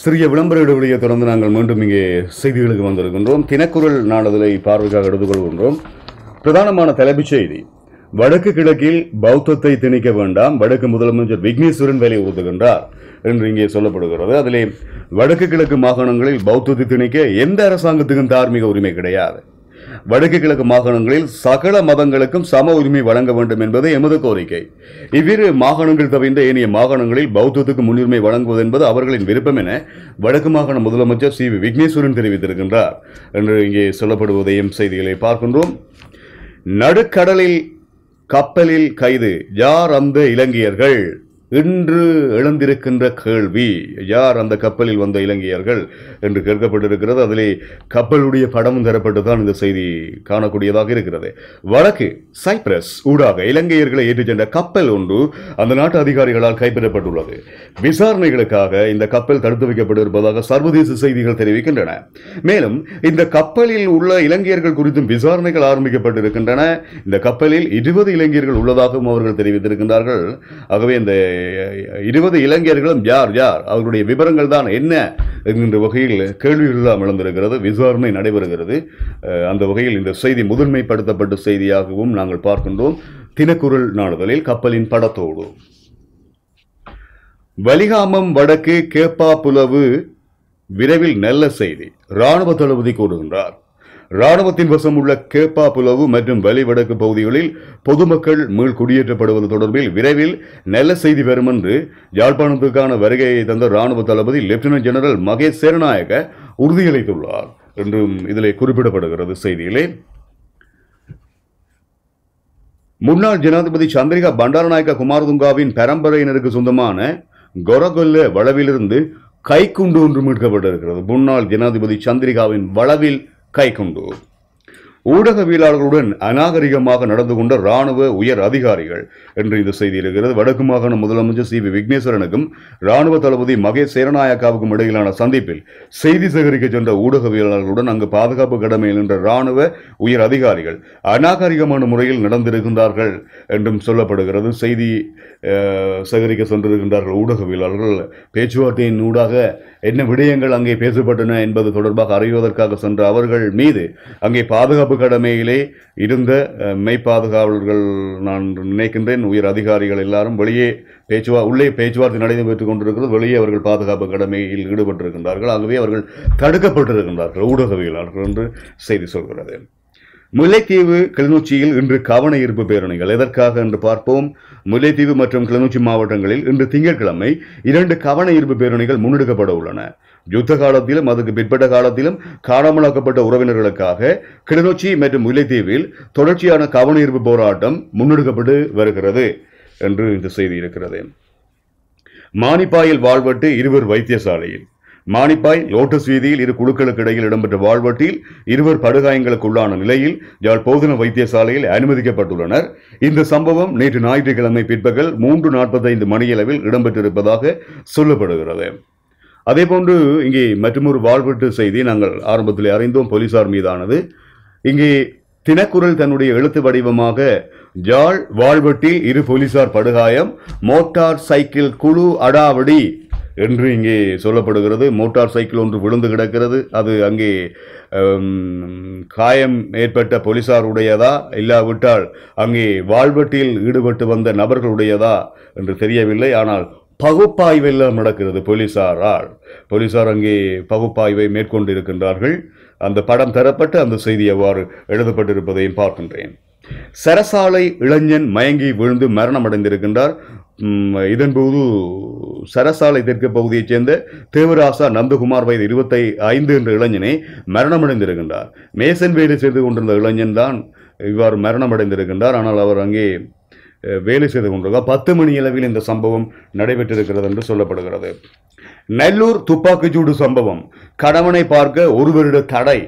சிறிய விளம்பர இடைவெளியை தொடர்ந்து நாங்கள் மீண்டும் இங்கே செய்திகளுக்கு வந்திருக்கின்றோம். தினக்குரல் நாடுதலை பார்வைக்காக எடுத்துக்கொள்கின்றோம். பிரதானமான தலைப்புச் செய்தி. வடக்கு கிழக்கில் பௌத்தத்தை திணிக்க வேண்டாம். வடக்கு முதலமைச்சர் விக்னேஸ்வரன் வலியுறுத்துகின்றார் என்று இங்கே சொல்லப்படுகிறது. அதிலே வடக்கு கிழக்கு மாகாணங்களில் பௌத்தத்தை திணிக்க எந்த அரசாங்கத்துக்கும் தார்மீக உரிமை கிடையாது. வடக்கு கிழக்கு மாகாணங்களில் சகல மதங்களுக்கும் சம உரிமை வழங்க வேண்டும் என்பது எமது கோரிக்கை. இவ்விரு மாகாணங்கள் தவிர்ந்த ஏனைய மாகாணங்களில் பௌத்தத்துக்கு முன்னுரிமை வழங்குவது என்பது அவர்களின் விருப்பம் என வடக்கு மாகாண முதலமைச்சர் சி வி விக்னேஸ்வரன் தெரிவித்திருக்கின்றார். என்று இங்கே சொல்லப்படுவதையும் செய்திகளை பார்க்கின்றோம். நடுக்கடலில் கப்பலில் கைது யார் அந்த இலங்கையர்கள்? இன்று எழுந்திருக்கின்ற கேள்வி யார் அந்த கப்பலில் வந்த இலங்கையர்கள் என்று கேட்கப்பட்டிருக்கிறது. அதிலே கப்பலுடைய படமும் தரப்பட்டு தான் இந்த செய்தி காணக்கூடியதாக இருக்கிறது. வடக்கு சைப்ரஸ் ஊடாக இலங்கையர்களை ஏற்றிச் சென்ற கப்பல் ஒன்று அந்த நாட்டு அதிகாரிகளால் கைப்பற்றப்பட்டுள்ளது. விசாரணைகளுக்காக இந்த கப்பல் தடுத்து வைக்கப்பட்டிருப்பதாக சர்வதேச செய்திகள் தெரிவிக்கின்றன. மேலும் இந்த கப்பலில் உள்ள இலங்கையர்கள் குறித்தும் விசாரணைகள் ஆரம்பிக்கப்பட்டிருக்கின்றன. இந்த கப்பலில் இருபது இலங்கையர்கள் உள்ளதாகவும் அவர்கள் தெரிவித்திருக்கின்றார்கள். ஆகவே இந்த இருபது இளைஞர்களும் யார் யார்? அவர்களுடைய விவரங்கள் தான் என்ன என்கின்ற வகையில் கேள்விகள்லாம் எழுந்திருக்கிறது விசாரணை நடைபெறுகிறது. அந்த வகையில் இந்த செய்தி முதன்மைப்படுத்தப்பட்ட செய்தியாகவும் நாங்கள் பார்க்கின்றோம். தினக்குரல் நாடுதலில் கப்பலின் படத்தோடு. வலிகாமம் வடக்கு கேப்பா புலவு விரைவில் நல்ல செய்தி ராணுவ தளபதி கூறுகின்றார். ராணுவத்தின் வசம் உள்ள கேப்பா புலவு மற்றும் வலி வடக்கு பகுதிகளில் பொதுமக்கள் மீள் குடியேற்றப்படுவது தொடர்பில் விரைவில் நல்ல செய்தி பெறும் என்று யாழ்ப்பாணத்துக்கான வருகையை தந்த ராணுவ தளபதி லெப்டினன்ட் ஜெனரல் மகேஷ் சேரநாயக உறுதியளித்துள்ளார் என்றும் இதில் குறிப்பிடப்படுகிறது செய்தியிலே. முன்னாள் ஜனாதிபதி சந்திரிகா பண்டாரநாயக்க குமாரதுங்காவின் பரம்பரையினருக்கு சொந்தமான கொரகொல்ல வளவிலிருந்து கைக்குண்டு ஒன்று மீட்கப்பட்டிருக்கிறது. முன்னாள் ஜனாதிபதி சந்திரிகாவின் வளவில் கைக்குண்டு ஊடகவியலாளர்களுடன் அநாகரிகமாக நடந்து கொண்ட ராணுவ உயர் அதிகாரிகள். என்று இந்த செய்தி இருக்கிறது. வடக்கு மாகாண முதலமைச்சர் சி வி விக்னேஸ்வரனுக்கும் ராணுவ தளபதி மகேஷ் சேரநாயக்காவுக்கும் இடையிலான சந்திப்பில் செய்தி சேகரிக்க சென்ற ஊடகவியலாளர்களுடன் அங்கு பாதுகாப்பு கடமையில் நின்ற ராணுவ உயர் அதிகாரிகள் அநாகரிகமான முறையில் நடந்திருக்கின்றார்கள் என்றும் சொல்லப்படுகிறது. செய்தி சேகரிக்க சென்றிருக்கின்றார்கள் ஊடகவியலாளர்கள். பேச்சுவார்த்தையின் ஊடாக என்ன விடயங்கள் அங்கே பேசப்பட்டன என்பது தொடர்பாக அறிவதற்காக சென்ற அவர்கள் மீது அங்கே பாதுகாப்பு கடமையிலே இருந்த மெய் மெய்ப்பாதுகாவலர்கள் நான் நினைக்கின்றேன். உயர் அதிகாரிகள் எல்லாரும் வெளியே பேச்சுவா உள்ளே பேச்சுவார்த்தை நடைபெற்றுக் கொண்டிருக்கிறது. வெளியே அவர்கள் பாதுகாப்பு கடமையில் ஈடுபட்டிருக்கின்றார்கள். ஆகவே அவர்கள் தடுக்கப்பட்டிருக்கின்றார்கள். ஊடகவியலாளர்கள் என்று செய்தி சொல்கிறது. முல்லைத்தீவு கிளிநொச்சியில் இன்று கவன ஈர்ப்பு பேரணிகள். எதற்காக என்று பார்ப்போம். முல்லைத்தீவு மற்றும் கிளிநொச்சி மாவட்டங்களில் இன்று திங்கட்கிழமை இரண்டு கவன ஈர்ப்பு பேரணிகள் முன்னெடுக்கப்பட உள்ளன. யுத்த காலத்திலும் அதுக்கு பிற்பட்ட காலத்திலும் காணாமலாக்கப்பட்ட உறவினர்களுக்காக கிளிநொச்சி மற்றும் முல்லைத்தீவில் தொடர்ச்சியான கவன ஈர்ப்பு போராட்டம் முன்னெடுக்கப்பட்டு வருகிறது என்று இந்த செய்தி இருக்கிறது. மானிப்பாயில் வாழ்வட்டு இருவர் வைத்தியசாலையில். மானிப்பாய் லோட்டஸ் வீதியில் இரு குழுக்களுக்கு இடையில் இடம்பெற்ற வாழ்வட்டில் இருவர் படுகாயங்களுக்குள்ளான நிலையில் யாழ் போதன வைத்தியசாலையில் அனுமதிக்கப்பட்டுள்ளனர். இந்த சம்பவம் நேற்று ஞாயிற்றுக்கிழமை பிற்பகல் மூன்று நாற்பத்தைந்து மணியளவில் இடம்பெற்றிருப்பதாக சொல்லப்படுகிறது. அதேபோன்று இங்கே மற்றொரு வாழ்வெட்டு செய்தி நாங்கள் ஆரம்பத்தில் அறிந்தோம். போலீசார் மீதானது. இங்கே தினக்குரல் தன்னுடைய எழுத்து வடிவமாக ஜாழ் வாழ்வெட்டில் இரு போலீசார் படுகாயம் மோட்டார் சைக்கிள் குழு அடாவடி என்று இங்கே சொல்லப்படுகிறது. மோட்டார் சைக்கிள் ஒன்று விழுந்து கிடக்கிறது. அது அங்கே காயம் ஏற்பட்ட போலீசாருடையதா? இல்லாவிட்டால் அங்கே வாழ்வெட்டில் ஈடுபட்டு வந்த நபர்களுடையதா என்று தெரியவில்லை. ஆனால் பகுப்பாய்வெல்லாம் நடக்கிறது போலீசாரால். போலீசார் அங்கே பகுப்பாய்வை மேற்கொண்டிருக்கின்றார்கள். அந்த படம் தரப்பட்டு அந்த செய்தி அவ்வாறு எழுதப்பட்டிருப்பதையும் பார்க்கின்றேன். சரசாலை இளைஞன் மயங்கி விழுந்து மரணமடைந்திருக்கின்றார். இதன்போது சரசாலை தெற்கு பகுதியைச் சேர்ந்த தேவராசா நந்தகுமார் வயது இருபத்தை ஐந்து என்ற இளைஞனை மரணமடைந்திருக்கின்றார். மேசன் வேலை செய்து கொண்டிருந்த இளைஞன் தான் இவ்வாறு மரணமடைந்திருக்கின்றார். ஆனால் அவர் அங்கே வேலை செய்து கொண்டிருக்கார் பத்து மணி அளவில் இந்த சம்பவம் நடைபெற்றிருக்கிறது என்று சொல்லப்படுகிறது. நெல்லூர் துப்பாக்கிச்சூடு சம்பவம். கணவனை பார்க்க ஒரு வருட தடை.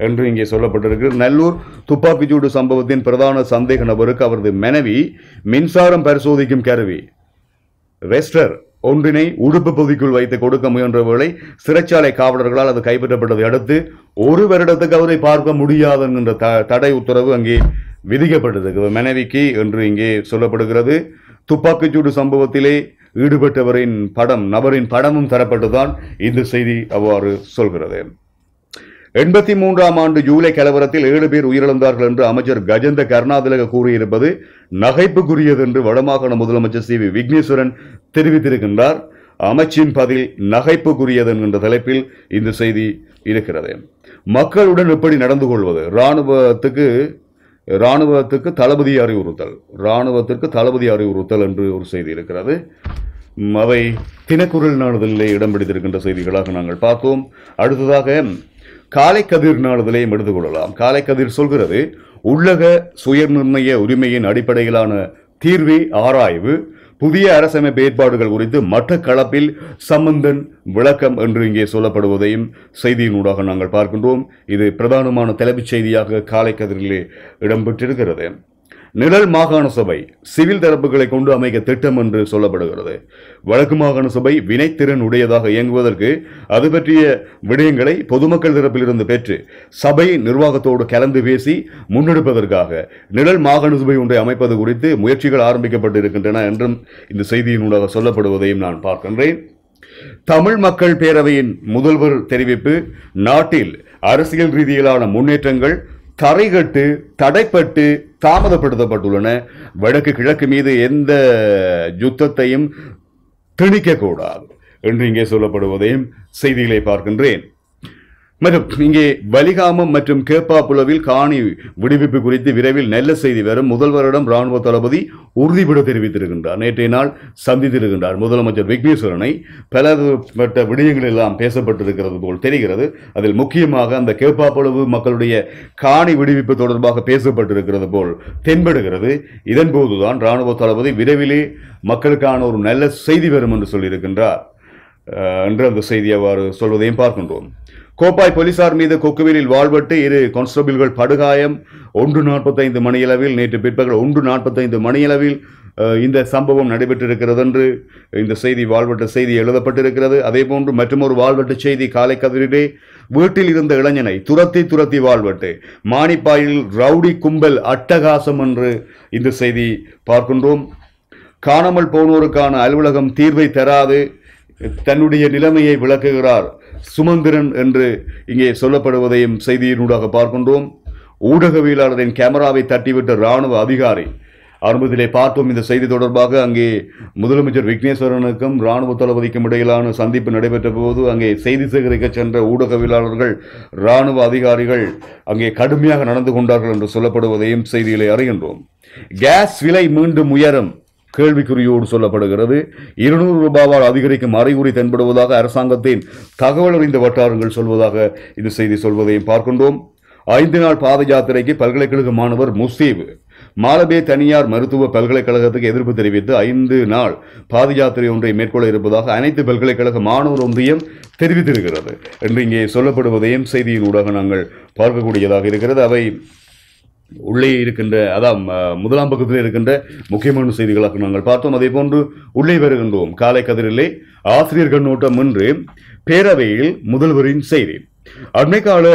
என்று இங்கே சொல்லப்பட்டிருக்கு நல்லூர் துப்பாக்கிச்சூடு சம்பவத்தின் பிரதான சந்தேக நபருக்கு அவரது மனைவி மின்சாரம் பரிசோதிக்கும் கருவி வெஸ்டர் ஒன்றினை உடுப்பு பகுதிக்குள் வைத்து கொடுக்க முயன்ற வேளை சிறைச்சாலை காவலர்களால் அது கைப்பற்றப்பட்டதை அடுத்து ஒரு வருடத்துக்கு அவரை பார்க்க முடியாது என்கின்ற த- தடை உத்தரவு அங்கே விதிக்கப்பட்டிருக்கிறது. மனைவிக்கு என்று இங்கே சொல்லப்படுகிறது துப்பாக்கிச்சூடு சம்பவத்திலே ஈடுபட்டவரின் படம் நபரின் படமும் தரப்பட்டுதான் இந்த செய்தி அவ்வாறு சொல்கிறது. எண்பத்தி மூன்றாம் ஆண்டு ஜூலை கலவரத்தில் ஏழு பேர் உயிரிழந்தார்கள் என்று அமைச்சர் கஜேந்த கருணாதிலக கூறியிருப்பது நகைப்புக்குரியது என்று வடமாகாண முதலமைச்சர் சி வி விக்னேஸ்வரன் தெரிவித்திருக்கின்றார். அமைச்சின் பதில் நகைப்புக்குரியது என்கின்ற தலைப்பில் இந்த செய்தி இருக்கிறது. மக்களுடன் எப்படி நடந்து கொள்வது? இராணுவத்துக்கு இராணுவத்துக்கு தளபதி அறிவுறுத்தல். இராணுவத்திற்கு தளபதி அறிவுறுத்தல் என்று ஒரு செய்தி இருக்கிறது. அவை தினக்குரல் நாளிதழிலே இடம் பிடித்திருக்கின்ற செய்திகளாக நாங்கள் பார்த்தோம் அடுத்ததாக காலை கதிர் நாளிதழையும் எடுத்துக்கொள்ளலாம். காலை கதிர் சொல்கிறது உள்ளக சுயநிர்ணய உரிமையின் அடிப்படையிலான தீர்வை ஆராய்வு புதிய அரசமைப்பு ஏற்பாடுகள் குறித்து மட்டக்களப்பில் சம்பந்தன் விளக்கம் என்று இங்கே சொல்லப்படுவதையும் செய்தியினூடாக நாங்கள் பார்க்கின்றோம். இது பிரதானமான தலைப்புச் செய்தியாக காலை கதிரிலே இடம்பெற்றிருக்கிறது. நிழல் மாகாண சபை சிவில் தரப்புகளை கொண்டு அமைக்க திட்டம் என்று சொல்லப்படுகிறது. வடக்கு மாகாண சபை வினைத்திறன் உடையதாக இயங்குவதற்கு அது பற்றிய விடயங்களை பொதுமக்கள் தரப்பிலிருந்து பெற்று சபை நிர்வாகத்தோடு கலந்து பேசி முன்னெடுப்பதற்காக நிழல் மாகாண சபை ஒன்றை அமைப்பது குறித்து முயற்சிகள் ஆரம்பிக்கப்பட்டு இருக்கின்றன என்றும் இந்த செய்தியினூடாக சொல்லப்படுவதையும் நான் பார்க்கின்றேன். தமிழ் மக்கள் பேரவையின் முதல்வர் தெரிவிப்பு நாட்டில் அரசியல் ரீதியிலான முன்னேற்றங்கள் தரைகட்டு தடைப்பட்டு தாமதப்படுத்தப்பட்டுள்ளன. வடக்கு கிழக்கு மீது எந்த யுத்தத்தையும் திணிக்கக்கூடாது என்று இங்கே சொல்லப்படுவதையும் செய்திகளை பார்க்கின்றேன். மற்றும் இங்கே வலிகாமம் மற்றும் கேப்பாப்புலவில் காணி விடுவிப்பு குறித்து விரைவில் நல்ல செய்தி வரும். முதல்வரிடம் ராணுவ தளபதி உறுதிபட தெரிவித்திருக்கின்றார். நேற்றைய நாள் சந்தித்திருக்கின்றார் முதலமைச்சர் விக்னேஸ்வரனை. பலப்பட்ட விடயங்கள் எல்லாம் பேசப்பட்டிருக்கிறது போல் தெரிகிறது. அதில் முக்கியமாக அந்த கேப்பாப்புலவு மக்களுடைய காணி விடுவிப்பு தொடர்பாக பேசப்பட்டிருக்கிறது போல் தென்படுகிறது. இதன்போதுதான் ராணுவ தளபதி விரைவிலே மக்களுக்கான ஒரு நல்ல செய்தி வரும் என்று சொல்லியிருக்கின்றார். என்று அந்த செய்தி அவ்வாறு சொல்வதையும் பார்க்கின்றோம். கோப்பாய் போலீசார் மீது கொக்குவிலில் வாழ்வட்டு இரு கான்ஸ்டபிள்கள் படுகாயம். ஒன்று நாற்பத்தைந்து மணியளவில் நேற்று பிற்பகல் ஒன்று நாற்பத்தைந்து மணியளவில் இந்த சம்பவம் நடைபெற்றிருக்கிறது என்று இந்த செய்தி வாழ்வட்ட செய்தி எழுதப்பட்டிருக்கிறது. அதே போன்று மற்றொரு வாழ்வட்ட செய்தி காலை கதிரிலே வீட்டில் இருந்த இளைஞனை துரத்தி துரத்தி வாழ்வட்டு மானிப்பாயில் ரவுடி கும்பல் அட்டகாசம் என்று இந்த செய்தி பார்க்கின்றோம். காணாமல் போனோருக்கான அலுவலகம் தீர்வை தராது. தன்னுடைய நிலைமையை விளக்குகிறார் சுமந்திரன் என்று இங்கே சொல்லப்படுவதையும் செய்தியினூடாக பார்க்கின்றோம். ஊடகவியலாளரின் கேமராவை தட்டிவிட்ட ராணுவ அதிகாரி ஆரம்பத்திலே பார்த்தோம் இந்த செய்தி தொடர்பாக அங்கே முதலமைச்சர் விக்னேஸ்வரனுக்கும் ராணுவ தளபதிக்கும் இடையிலான சந்திப்பு நடைபெற்ற போது அங்கே செய்தி சேகரிக்க சென்ற ஊடகவியலாளர்கள் இராணுவ அதிகாரிகள் அங்கே கடுமையாக நடந்து கொண்டார்கள் என்று சொல்லப்படுவதையும் செய்தியிலே அறிகின்றோம். கேஸ் விலை மீண்டும் உயரும். கேள்விக்குறியோடு சொல்லப்படுகிறது. இருநூறு ரூபாவால் அதிகரிக்கும் அறிகுறி தென்படுவதாக அரசாங்கத்தின் தகவல் அறிந்த வட்டாரங்கள் சொல்வதாக இந்த செய்தி சொல்வதையும் பார்க்கின்றோம். ஐந்து நாள் பாத யாத்திரைக்கு பல்கலைக்கழக மாணவர் முஸ்தீப் மாலபே தனியார் மருத்துவ பல்கலைக்கழகத்துக்கு எதிர்ப்பு தெரிவித்து ஐந்து நாள் பாத யாத்திரை ஒன்றை மேற்கொள்ள இருப்பதாக அனைத்து பல்கலைக்கழக மாணவர் ஒன்றியம் தெரிவித்திருக்கிறது. என்று இங்கே சொல்லப்படுவதையும் செய்தியின் ஊடாக நாங்கள் பார்க்கக்கூடியதாக இருக்கிறது. அவை உள்ளே இருக்கின்ற அதான் முதலாம் பக்கத்தில் இருக்கின்ற முக்கியமான செய்திகளாக நாங்கள் பார்த்தோம். அதே போன்று உள்ளே வருகின்றோம். காலை கதிரிலே ஆசிரியர் கண்ணோட்டம் என்று பேரவையில் முதல்வரின் செய்தி. அண்மைக்கால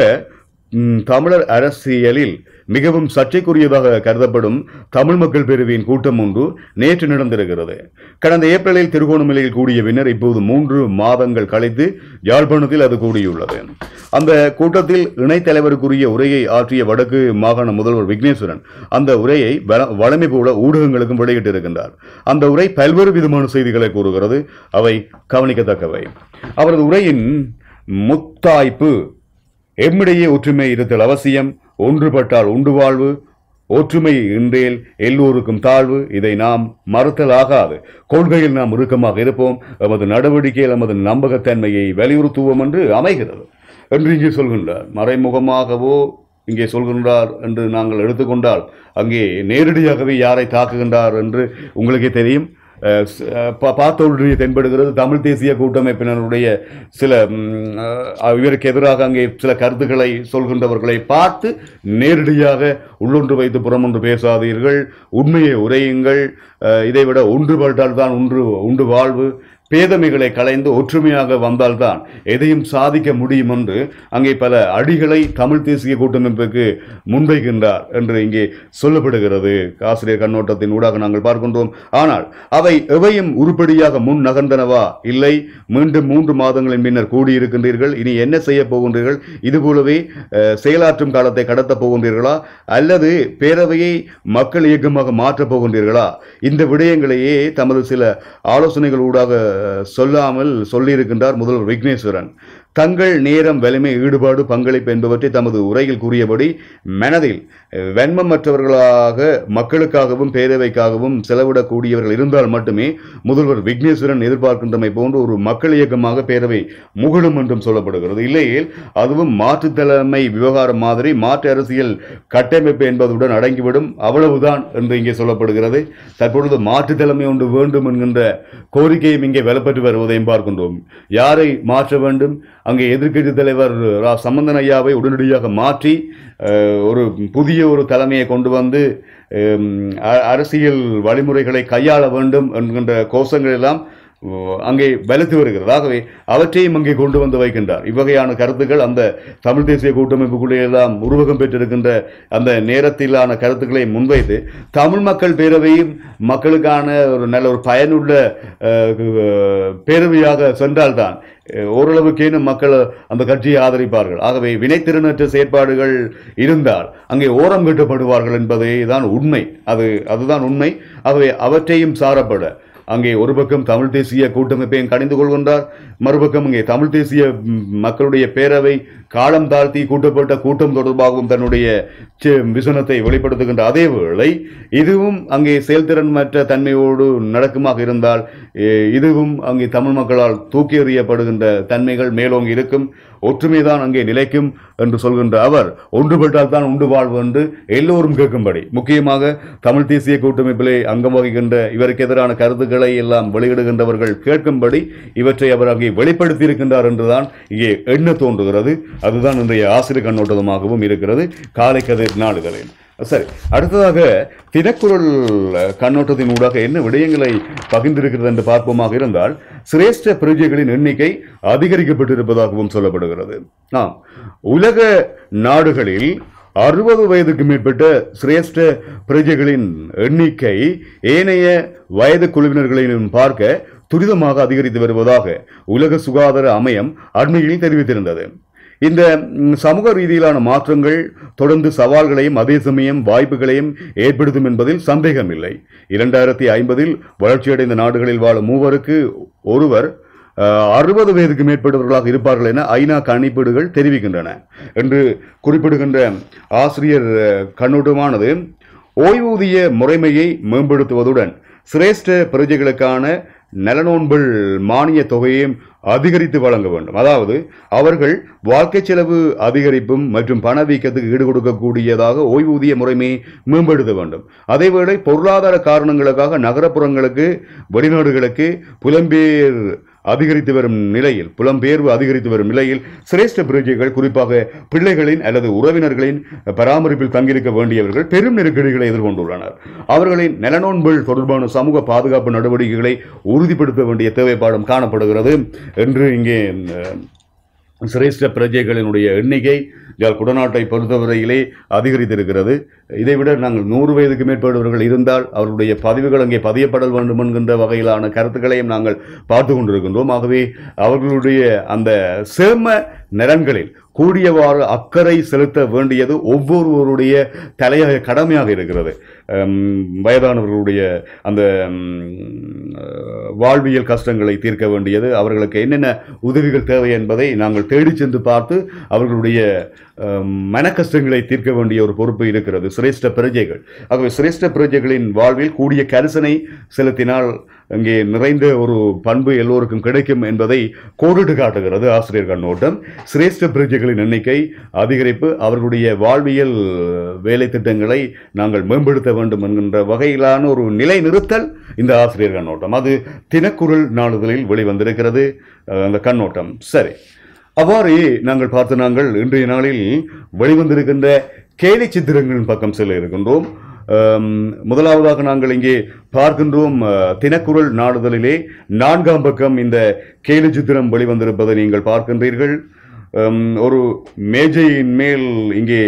ம், தமிழர் அரசியலில் மிகவும் சர்ச்சைக்குரியதாக கருதப்படும் தமிழ் மக்கள் பேரவையின் கூட்டம் ஒன்று நேற்று நடந்திருக்கிறது. கடந்த ஏப்ரலில் திருகோணமலையில் கூடிய பின்னர் இப்போது மூன்று மாதங்கள் கழித்து யாழ்ப்பாணத்தில் அது கூடியுள்ளது. அந்த கூட்டத்தில் இணைத் தலைவருக்குரிய உரையை ஆற்றிய வடக்கு மாகாண முதல்வர் விக்னேஸ்வரன் அந்த உரையை வளமை போல ஊடகங்களுக்கும் வெளியிட்டிருக்கின்றார். அந்த உரை பல்வேறு விதமான செய்திகளை கூறுகிறது. அவை கவனிக்கத்தக்கவை. அவரது உரையின் முத்தாய்ப்பு எம்மிடையே ஒற்றுமை இருத்தல் அவசியம். ஒன்றுபட்டால் உண்டு வாழ்வு ஒற்றுமை இன்றேல் எல்லோருக்கும் தாழ்வு. இதை நாம் மறுத்தல் ஆகாது கொள்கையில் நாம் இறுக்கமாக இருப்போம். எமது நடவடிக்கையில் நமது நம்பகத்தன்மையை வலியுறுத்துவோம் என்று அமைகிறது. என்று இங்கே சொல்கின்றார். மறைமுகமாகவோ இங்கே சொல்கின்றார் என்று நாங்கள் எடுத்துக்கொண்டால் அங்கே நேரடியாகவே யாரை தாக்குகின்றார் என்று உங்களுக்கே தெரியும். அஹ் தென்படுகிறது. தமிழ் தேசிய கூட்டமைப்பினருடைய சில இவருக்கு எதிராக அங்கே சில கருத்துக்களை சொல்கின்றவர்களை பார்த்து நேரடியாக உள்ளொன்று வைத்து புறமொன்று பேசாதீர்கள். உண்மையை உரையுங்கள். இதைவிட ஒன்றுபட்டால் தான் ஒன்று உண்டு வாழ்வு. பேதமைகளை களைந்து ஒற்றுமையாக வந்தால்தான் எதையும் சாதிக்க முடியும் என்று அங்கே பல அடிகளை தமிழ் தேசிய கூட்டமைப்புக்கு முன்வைக்கின்றார் என்று இங்கே சொல்லப்படுகிறது. ஆசிரியர் கண்ணோட்டத்தின் ஊடாக நாங்கள் பார்க்கின்றோம். ஆனால் அவை எவையும் உருப்படியாக முன் நகர்ந்தனவா? இல்லை. மீண்டும் மூன்று மாதங்களின் பின்னர் கூடியிருக்கின்றீர்கள். இனி என்ன செய்ய போகின்றீர்கள்? இதுபோலவே செயலாற்றும் காலத்தை கடத்தப் போகின்றீர்களா? அல்லது பேரவையை மக்கள் இயக்கமாக மாற்றப் போகின்றீர்களா? இந்த விடயங்களையே தமது சில ஆலோசனைகள் ஊடாக சொல்லாமல் சொல்லியிருக்கின்றார் முதல்வர் விக்னேஸ்வரன். தங்கள் நேரம் வலிமை ஈடுபாடு பங்களிப்பு என்பவற்றை தமது உரையில் கூறியபடி மனதில் வெண்மமற்றவர்களாக மக்களுக்காகவும் பேரவைக்காகவும் செலவிடக்கூடியவர்கள் இருந்தால் மட்டுமே முதல்வர் விக்னேஸ்வரன் எதிர்பார்க்கின்றமை போன்ற ஒரு மக்கள் இயக்கமாக பேரவை முகழும் என்றும் சொல்லப்படுகிறது. இல்லையேல் அதுவும் மாற்றுத்தலைமை விவகாரம் மாதிரி மாற்று அரசியல் கட்டமைப்பு என்பதுடன் அடங்கிவிடும் அவ்வளவுதான் என்று இங்கே சொல்லப்படுகிறது. தற்பொழுது மாற்றுத் தலைமை ஒன்று வேண்டும் என்கின்ற கோரிக்கையும் இங்கே வெலப்பட்டு வருவதையும் பார்க்கின்றோம். யாரை மாற்ற வேண்டும்? அங்கே எதிர்க்கட்சி தலைவர் ரா சம்பந்தன் ஐயாவை உடனடியாக மாற்றி ஒரு புதிய ஒரு தலைமையை கொண்டு வந்து அ- அரசியல் வழிமுறைகளை கையாள வேண்டும் என்கின்ற கோஷங்கள் எல்லாம் அங்கே வலுத்து வருகிறது. ஆகவே அவற்றையும் அங்கே கொண்டு வந்து வைக்கின்றார். இவ்வகையான கருத்துக்கள் அந்த தமிழ் தேசிய கூட்டமைப்புக்குள்ளேயெல்லாம் உருவகம் பெற்றிருக்கின்ற அந்த நேரத்திலான கருத்துக்களை முன்வைத்து தமிழ் மக்கள் பேரவையும் மக்களுக்கான ஒரு நல்ல ஒரு பயனுள்ள பேரவையாக சென்றால்தான் ஓரளவுக்கேனும் மக்கள் அந்த கட்சியை ஆதரிப்பார்கள். ஆகவே வினைத்திறனற்ற செயற்பாடுகள் இருந்தால் அங்கே ஓரம் கட்டப்படுவார்கள் என்பதே தான் உண்மை. அது அதுதான் உண்மை. ஆகவே அவற்றையும் சாரப்பட அங்கே ஒரு பக்கம் தமிழ் தேசிய கூட்டமைப்பையும் கணிந்து கொள்கின்றார் மறுபக்கம் அங்கே தமிழ் தேசிய மக்களுடைய பேரவை காலம் தாழ்த்தி கூட்டப்பட்ட கூட்டம் தொடர்பாகவும் தன்னுடைய விசனத்தை வெளிப்படுத்துகின்ற அதே வேளை இதுவும் அங்கே செயல்திறன்மற்ற தன்மையோடு நடக்குமாக இருந்தால் இதுவும் அங்கே தமிழ் மக்களால் தூக்கி எறியப்படுகின்ற தன்மைகள் மேலோங்கி இருக்கும். ஒற்றுமைதான் அங்கே நிலைக்கும் என்று சொல்கின்ற அவர் ஒன்றுபட்டால் தான் உண்டு வாழ்வு என்று எல்லோரும் கேட்கும்படி. முக்கியமாக தமிழ் தேசிய கூட்டமைப்பிலே அங்கம் வகிக்கின்ற இவருக்கு எதிரான கருத்துக்களை எல்லாம் வெளியிடுகின்றவர்கள் கேட்கும்படி இவற்றை அவர் அங்கே வெளிப்படுத்தி இருக்கின்றார் என்றுதான் இங்கே எண்ண தோன்றுகிறது. அதுதான் இன்றைய ஆசிரியர் கண்ணோட்டமாகவும் இருக்கிறது. காலை கதிர் நாடுகளில் சரி அடுத்ததாக தினக்குரல் கண்ணோட்டத்தின் ஊடாக என்ன விடயங்களை பகிர்ந்திருக்கிறது என்று பார்ப்போமாக இருந்தால் சிரேஷ்ட பிரஜைகளின் எண்ணிக்கை அதிகரிக்கப்பட்டிருப்பதாகவும் சொல்லப்படுகிறது. ஆம் உலக நாடுகளில் அறுபது வயதுக்கு மேற்பட்ட சிரேஷ்ட பிரஜைகளின் எண்ணிக்கை ஏனைய வயது குழுவினர்களிடம் பார்க்க துரிதமாக அதிகரித்து வருவதாக உலக சுகாதார அமையம் அண்மையில் தெரிவித்திருந்தது. இந்த சமூக ரீதியிலான மாற்றங்கள் தொடர்ந்து சவால்களையும் அதே சமயம் வாய்ப்புகளையும் ஏற்படுத்தும் என்பதில் சந்தேகமில்லை. இரண்டாயிரத்தி ஐம்பதில் வளர்ச்சியடைந்த நாடுகளில் வாழும் மூவருக்கு ஒருவர் அறுபது வயதுக்கு மேற்பட்டவர்களாக இருப்பார்கள் என ஐநா கணிப்பீடுகள் தெரிவிக்கின்றன என்று குறிப்பிடுகின்ற ஆசிரியர் கண்ணோட்டமானது ஓய்வூதிய முறைமையை மேம்படுத்துவதுடன் சிரேஷ்ட பிரஜைகளுக்கான நலனோன்பல் மானிய தொகையையும் அதிகரித்து வழங்க வேண்டும். அதாவது அவர்கள் வாழ்க்கை செலவு அதிகரிப்பும் மற்றும் பணவீக்கத்துக்கு ஈடு கொடுக்கக்கூடியதாக ஓய்வூதிய முறைமையை மேம்படுத்த வேண்டும். அதேவேளை பொருளாதார காரணங்களுக்காக நகரப்புறங்களுக்கு வெளிநாடுகளுக்கு புலம்பெயர் அதிகரித்து வரும் நிலையில் புலம்பெயர்வு அதிகரித்து வரும் நிலையில் சிரேஷ்ட பிரஜைகள் குறிப்பாக பிள்ளைகளின் அல்லது உறவினர்களின் பராமரிப்பில் தங்கியிருக்க வேண்டியவர்கள் பெரும் நெருக்கடிகளை எதிர்கொண்டுள்ளனர். அவர்களின் நலனோன்புகள் தொடர்பான சமூக பாதுகாப்பு நடவடிக்கைகளை உறுதிப்படுத்த வேண்டிய தேவைப்பாடும் காணப்படுகிறது என்று இங்கே சிரேஷ்ட பிரஜைகளினுடைய எண்ணிக்கை யாழ் குடநாட்டை பொறுத்தவரையிலே அதிகரித்திருக்கிறது. இதைவிட நாங்கள் நூறு வயதுக்கு மேற்பட்டவர்கள் இருந்தால் அவர்களுடைய பதிவுகள் அங்கே பதியப்படல் வேண்டும் என்கின்ற வகையிலான கருத்துக்களையும் நாங்கள் பார்த்து கொண்டிருக்கின்றோம். ஆகவே அவர்களுடைய அந்த சேம நலன்களில் கூடியவாறு அக்கறை செலுத்த வேண்டியது ஒவ்வொருவருடைய தலையாக கடமையாக இருக்கிறது. வயதானவர்களுடைய அந்த வாழ்வியல் கஷ்டங்களை தீர்க்க வேண்டியது அவர்களுக்கு என்னென்ன உதவிகள் தேவை என்பதை நாங்கள் தேடிச் சென்று பார்த்து அவர்களுடைய மன கஷ்டங்களை தீர்க்க வேண்டிய ஒரு பொறுப்பு இருக்கிறது. சிரேஷ்ட பிரஜைகள். ஆகவே சிரேஷ்ட பிரஜைகளின் வாழ்வில் கூடிய கரிசனை செலுத்தினால் இங்கே நிறைந்த ஒரு பண்பு எல்லோருக்கும் கிடைக்கும் என்பதை கோடிட்டு காட்டுகிறது ஆசிரியர் கண்ணோட்டம் சிரேஷ்ட பிரஜைகளின் எண்ணிக்கை அதிகரிப்பு அவர்களுடைய வாழ்வியல் வேலை திட்டங்களை நாங்கள் மேம்படுத்த வேண்டும் என்கின்ற வகையிலான ஒரு நிலை நிறுத்தல் இந்த ஆசிரியர் கண்ணோட்டம் அது தினக்குரல் நாளிதழில் வெளிவந்திருக்கிறது. அந்த கண்ணோட்டம். சரி. அவ்வாறே நாங்கள் பார்த்து நாங்கள் இன்றைய நாளில் வெளிவந்திருக்கின்ற கேலி சித்திரங்களின் பக்கம் செல்ல இருக்கின்றோம். முதலாவதாக நாங்கள் இங்கே பார்க்கின்றோம் தினக்குரல் நாடுதலிலே நான்காம் பக்கம் இந்த கேலி சித்திரம் வெளிவந்திருப்பதை நீங்கள் பார்க்கின்றீர்கள். ஒரு மேஜையின் மேல் இங்கே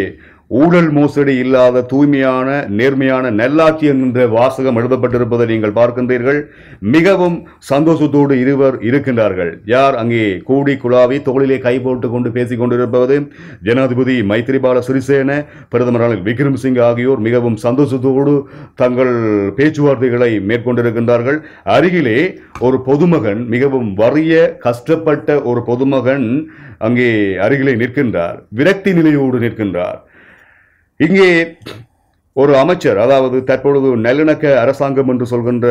ஊழல் மோசடி இல்லாத தூய்மையான நேர்மையான நல்லாட்சி என்கின்ற வாசகம் எழுதப்பட்டிருப்பதை நீங்கள் பார்க்கின்றீர்கள். மிகவும் சந்தோஷத்தோடு இருவர் இருக்கின்றார்கள். யார் அங்கே கூடி குழாவி தோளிலே கை போட்டு கொண்டு பேசிக் கொண்டிருப்பது? ஜனாதிபதி மைத்திரிபால சிறிசேன பிரதமர் விக்ரம் சிங் ஆகியோர் மிகவும் சந்தோஷத்தோடு தங்கள் பேச்சுவார்த்தைகளை மேற்கொண்டிருக்கின்றார்கள். அருகிலே ஒரு பொதுமகன் மிகவும் வறிய கஷ்டப்பட்ட ஒரு பொதுமகன் அங்கே அருகிலே நிற்கின்றார். விரக்தி நிலையோடு நிற்கின்றார். இங்கே ஒரு அமைச்சர் அதாவது தற்பொழுது நல்லிணக்க அரசாங்கம் என்று சொல்கின்ற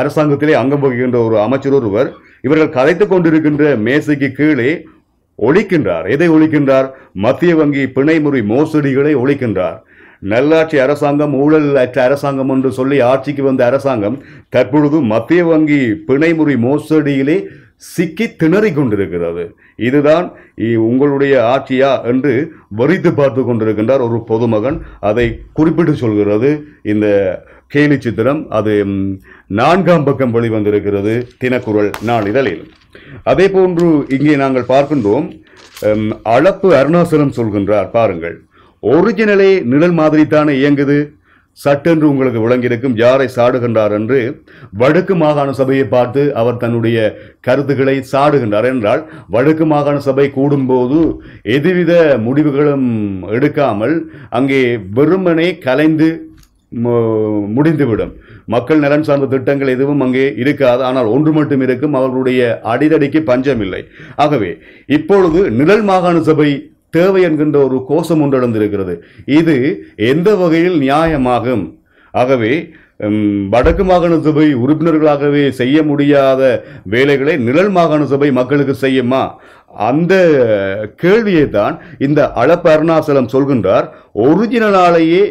அரசாங்கத்திலே அங்கம் வகிக்கின்ற ஒரு அமைச்சர் ஒருவர் இவர்கள் கதைத்துக் கொண்டிருக்கின்ற மேசைக்கு கீழே ஒழிக்கின்றார். எதை ஒழிக்கின்றார்? மத்திய வங்கி பிணைமுறை மோசடிகளை ஒழிக்கின்றார். நல்லாட்சி அரசாங்கம் ஊழல் அற்ற அரசாங்கம் என்று சொல்லி ஆட்சிக்கு வந்த அரசாங்கம் தற்பொழுது மத்திய வங்கி பிணைமுறை மோசடியிலே சிக்கி திணறிக் கொண்டிருக்கிறது. இதுதான் உங்களுடைய ஆட்சியா என்று வரித்து பார்த்து கொண்டிருக்கின்றார் ஒரு பொதுமகன். அதை குறிப்பிட்டு சொல்கிறது இந்த கேலி சித்திரம் அது நான்காம் பக்கம் வெளிவந்திருக்கிறது தினக்குரல் நாளிதழில் அதே போன்று இங்கே நாங்கள் பார்க்கின்றோம் அளப்பு அருணாசலம் சொல்கின்றார் பாருங்கள். ஒரிஜினலே நிழல் மாதிரி தானே இயங்குது? சட்டென்று உங்களுக்கு விளங்கியிருக்கும் யாரை சாடுகின்றார் என்று வடக்கு மாகாண சபையை பார்த்து அவர் தன்னுடைய கருத்துக்களை சாடுகின்றார் என்றால் வடக்கு மாகாண சபை கூடும்போது எதுவித முடிவுகளும் எடுக்காமல் அங்கே வெறுமனே கலைந்து மு- முடிந்துவிடும். மக்கள் நலன் சார்ந்த திட்டங்கள் எதுவும் அங்கே இருக்காது. ஆனால் ஒன்று மட்டும் இருக்கும் அவர்களுடைய அடிதடிக்கு பஞ்சம் இல்லை ஆகவே இப்பொழுது நிழல் மாகாண சபை தேவை என்கின்ற ஒரு கோஷம் ஒன்று எழுந்திருக்கிறது. இது எந்த வகையில் நியாயமாகும்? ஆகவே வடக்கு மாகாண சபை உறுப்பினர்களாகவே செய்ய முடியாத வேலைகளை நிழல் மாகாண சபை மக்களுக்கு செய்யுமா? அந்த கேள்வியை தான் இந்த அளப்பு அருணாசலம் சொல்கின்றார். ஒரிஜினலாலேயே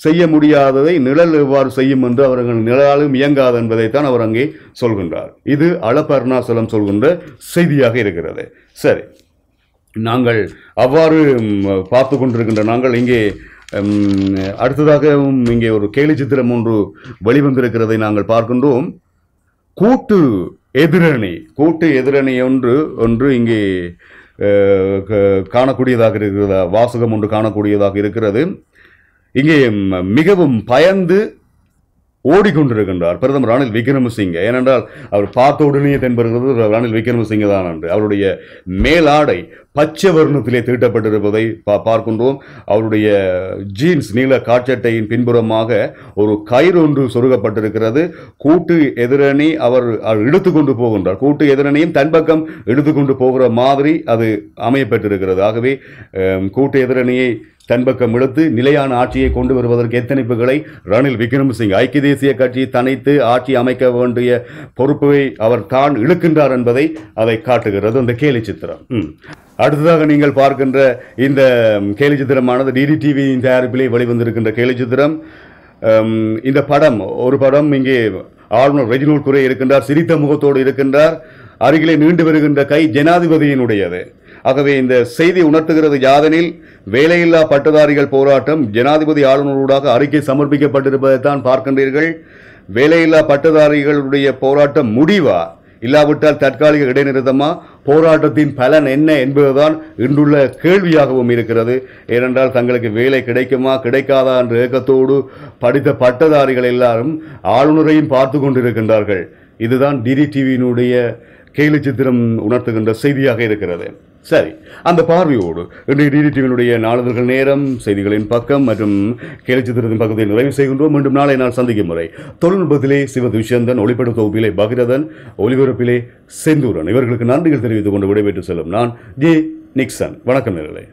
செய்ய முடியாததை நிழல் எவ்வாறு செய்யும் என்று அவர்கள் நிழலாலும் இயங்காது என்பதைத்தான் அவர் அங்கே சொல்கின்றார். இது அளப்பு அருணாசலம் சொல்கின்ற செய்தியாக இருக்கிறது. சரி. நாங்கள் அவ்வாறு பார்த்து கொண்டிருக்கின்ற நாங்கள் இங்கே அடுத்ததாகவும் இங்கே ஒரு கேலி சித்திரம் ஒன்று வெளிவந்திருக்கிறதை நாங்கள் பார்க்கின்றோம். கூட்டு எதிரணி கூட்டு எதிரணி ஒன்று ஒன்று இங்கே க- காணக்கூடியதாக இருக்கிறதா வாசகம் ஒன்று காணக்கூடியதாக இருக்கிறது. இங்கே மிகவும் பயந்து ஓடிக்கொண்டிருக்கின்றார் பிரதமர் ரணில் விக்ரமசிங்க. ஏனென்றால் அவர் பார்த்த உடனே தென்படுகிறது ரணில் விக்ரமசிங்க தான் என்று. அவருடைய மேலாடை பச்சை வர்ணத்திலே தீட்டப்பட்டிருப்பதை பா- பார்க்கின்றோம். அவருடைய ஜீன்ஸ் நீல காட்சட்டையின் பின்புறமாக ஒரு கயிறு ஒன்று சொருகப்பட்டிருக்கிறது. கூட்டு எதிரணி அவர் இழுத்துக்கொண்டு போகின்றார். கூட்டு எதிரணியும் தன் பக்கம் இழுத்துக்கொண்டு போகிற மாதிரி அது அமையப்பட்டிருக்கிறது. ஆகவே கூட்டு எதிரணியை தன்பக்கம் இழுத்து நிலையான ஆட்சியை கொண்டு வருவதற்கு எத்தனைப்புகளை ரணில் விக்ரமசிங் ஐக்கிய தேசிய கட்சி தனித்து ஆட்சி அமைக்க வேண்டிய பொறுப்பை அவர் தான் இழுக்கின்றார் என்பதை அதை காட்டுகிறது. அந்த கேலி சித்திரம். ம். அடுத்ததாக நீங்கள் பார்க்கின்ற இந்த கேலி சித்திரமானது டிடி டிவியின் தயாரிப்பிலே வெளிவந்திருக்கின்ற கேலி சித்திரம் இந்த படம் ஒரு படம் இங்கே ஆளுநர் ரெஜினூல் குறை இருக்கின்றார் சிரித்த முகத்தோடு இருக்கின்றார். அருகிலே நீண்டு வருகின்ற கை ஜனாதிபதியினுடையது. ஆகவே இந்த செய்தி உணர்த்துகிறது யாதெனில் வேலையில்லா பட்டதாரிகள் போராட்டம் ஜனாதிபதி ஆளுநரூடாக அறிக்கை சமர்ப்பிக்கப்பட்டிருப்பதைத்தான் பார்க்கின்றீர்கள். வேலையில்லா பட்டதாரிகளுடைய போராட்டம் முடிவா? இல்லாவிட்டால் தற்காலிக இடைநிறுத்தமா? போராட்டத்தின் பலன் என்ன என்பதுதான் இன்றுள்ள கேள்வியாகவும் இருக்கிறது. ஏனென்றால் தங்களுக்கு வேலை கிடைக்குமா கிடைக்காதா என்ற ஏக்கத்தோடு படித்த பட்டதாரிகள் எல்லாரும் ஆளுநரையும் பார்த்து கொண்டிருக்கின்றார்கள். இதுதான் டிடி டிவியினுடைய கேலி சித்திரம் உணர்த்துகின்ற செய்தியாக இருக்கிறது. சரி அந்த பார்வையோடு இன்றைய டிடி டிவியினுடைய நாளிதழ்கள் நேரம் செய்திகளின் பக்கம் மற்றும் கேலி சித்திரத்தின் பக்கத்தை நிறைவு செய்கின்றோம். மீண்டும் நாளை நாள் சந்திக்கும் முறை தொழில்நுட்பத்திலே சிவ துஷ்யந்தன் ஒளிப்பட தொகுப்பிலே பகிரதன் ஒளிபரப்பிலே செந்தூரன். இவர்களுக்கு நன்றிகள் தெரிவித்துக் கொண்டு விடைபெற்று செல்லும் நான் ஜே நிக்சன். வணக்கம் நேரலை